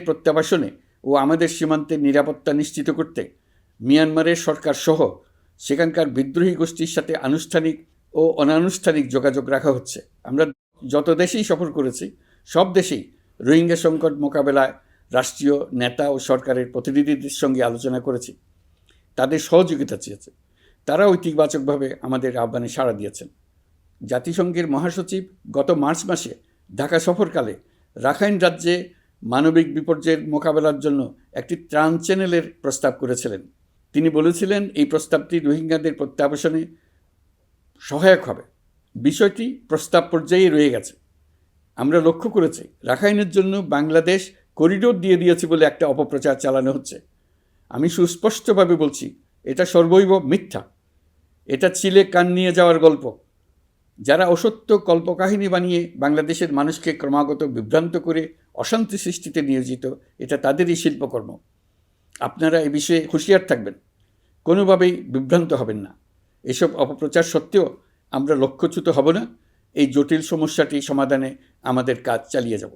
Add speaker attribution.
Speaker 1: প্রত্যাবাসনে ও আমাদের সীমান্তের নিরাপত্তা নিশ্চিত করতে মিয়ানমারের সরকার সহ সেখানকার বিদ্রোহী গোষ্ঠীর সাথে আনুষ্ঠানিক ও অনানুষ্ঠানিক যোগাযোগ রাখা হচ্ছে। আমরা যত দেশেই সফর করেছি, সব দেশেই রোহিঙ্গা সংকট মোকাবেলায় রাষ্ট্রীয় নেতা ও সরকারের প্রতিনিধিদের সঙ্গে আলোচনা করেছি। তাদের সহযোগিতা চেয়েছে। তারা ইতিবাচকভাবে আমাদের আহ্বানে সাড়া দিয়েছেন। জাতিসংঘের মহাসচিব গত মার্চ মাসে ঢাকা সফরকালে রাখাইন রাজ্যে মানবিক বিপর্যয়ের মোকাবেলার জন্য একটি ত্রাণ চ্যানেলের প্রস্তাব করেছিলেন। তিনি বলেছিলেন, এই প্রস্তাবটি রোহিঙ্গাদের প্রত্যাবাসনে সহায়ক হবে। বিষয়টি প্রস্তাব পর্যায়ে রয়ে গেছে। আমরা লক্ষ্য করেছি, রাখাইনের জন্য বাংলাদেশ করিডোর দিয়ে দিয়েছে বলে একটা অপপ্রচার চালানো হচ্ছে। আমি সুস্পষ্টভাবে বলছি, এটা সর্বৈব মিথ্যা। এটা চিলে কান নিয়ে যাওয়ার গল্প। যারা অসত্য কল্পকাহিনী বানিয়ে বাংলাদেশের মানুষকে ক্রমাগত বিভ্রান্ত করে অশান্তি সৃষ্টিতে নিয়োজিত, এটা তাদেরই শিল্পকর্ম। আপনারা এ বিষয়ে হুঁশিয়ার থাকবেন। কোনোভাবেই বিভ্রান্ত হবেন না। এসব অপপ্রচার সত্ত্বেও আমরা লক্ষ্যচ্যুত হব না। এই জটিল সমস্যাটি সমাধানে আমাদের কাজ চালিয়ে যাব।